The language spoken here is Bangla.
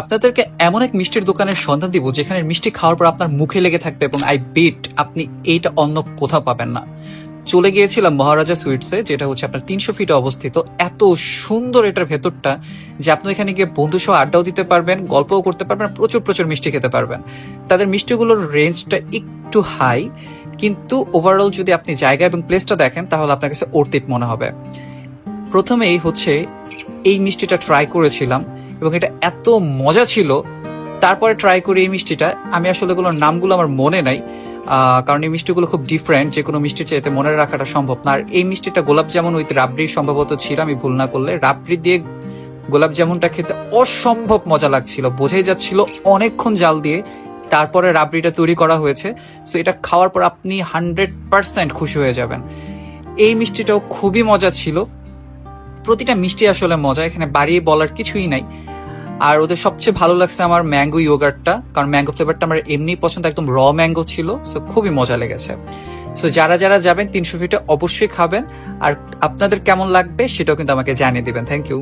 আপনাদেরকে এমন এক মিষ্টির দোকানের সন্ধান দিব যেখানে মিষ্টি খাওয়ার পর আপনার মুখে লেগে থাকবে এবং আই বিট আপনি এইটা অন্য কোথাও পাবেন না। চলে গিয়েছিলাম মহারাজা সুইটসে, যেটা হচ্ছে আপনার তিনশো ফিটে অবস্থিত। এত সুন্দর এটার ভেতরটা যে আপনি এখানে গিয়ে বন্ধু সহ আড্ডাও দিতে পারবেন, গল্পও করতে পারবেন, প্রচুর প্রচুর মিষ্টি খেতে পারবেন। তাদের মিষ্টিগুলোর রেঞ্জটা একটু হাই কিন্তু ওভারঅল যদি আপনি জায়গা এবং প্লেসটা দেখেন, তাহলে আপনার কাছে অর্থিত মনে হবে। প্রথমেই হচ্ছে এই মিষ্টিটা ট্রাই করেছিলাম। এবং এটা এত মজা ছিল, তারপরে ট্রাই করি এই মিষ্টিটা। আমি আসলে এগুলোর নামগুলো আমার মনে নাই কারণ এই মিষ্টিগুলো খুব ডিফারেন্ট যে কোনো মিষ্টির চাইতে মনে রাখাটা সম্ভব না। আর এই মিষ্টিটা গোলাপ জামুন উইথ রাবড়ি সম্ভবত ছিল, আমি ভুল না করলে। রাবড়ি দিয়ে গোলাপ জামুনটা খেতে অসম্ভব মজা লাগছিল, বোঝাই যাচ্ছিল অনেকক্ষণ জাল দিয়ে তারপরে রাবড়িটা তৈরি করা হয়েছে। সো এটা খাওয়ার পর আপনি হান্ড্রেড পার্সেন্ট খুশি হয়ে যাবেন। এই মিষ্টিটাও খুবই মজা ছিল। প্রতিটা মিষ্টি আসলে মজা, এখানে বাড়িয়ে বলার কিছুই নাই। আর ওদের সবচেয়ে ভালো লাগছে আমার ম্যাঙ্গো ইয়োগার্টটা কারণ ম্যাঙ্গো ফ্লেভারটা আমার এমনি পছন্দ, একদম র ম্যাঙ্গো ছিল সো খুবই মজা লেগেছে। সো যারা যারা যাবেন, তিনশো ফিটে অবশ্যই খাবেন, আর আপনাদের কেমন লাগবে সেটাও কিন্তু আমাকে জানিয়ে দেবেন। Thank you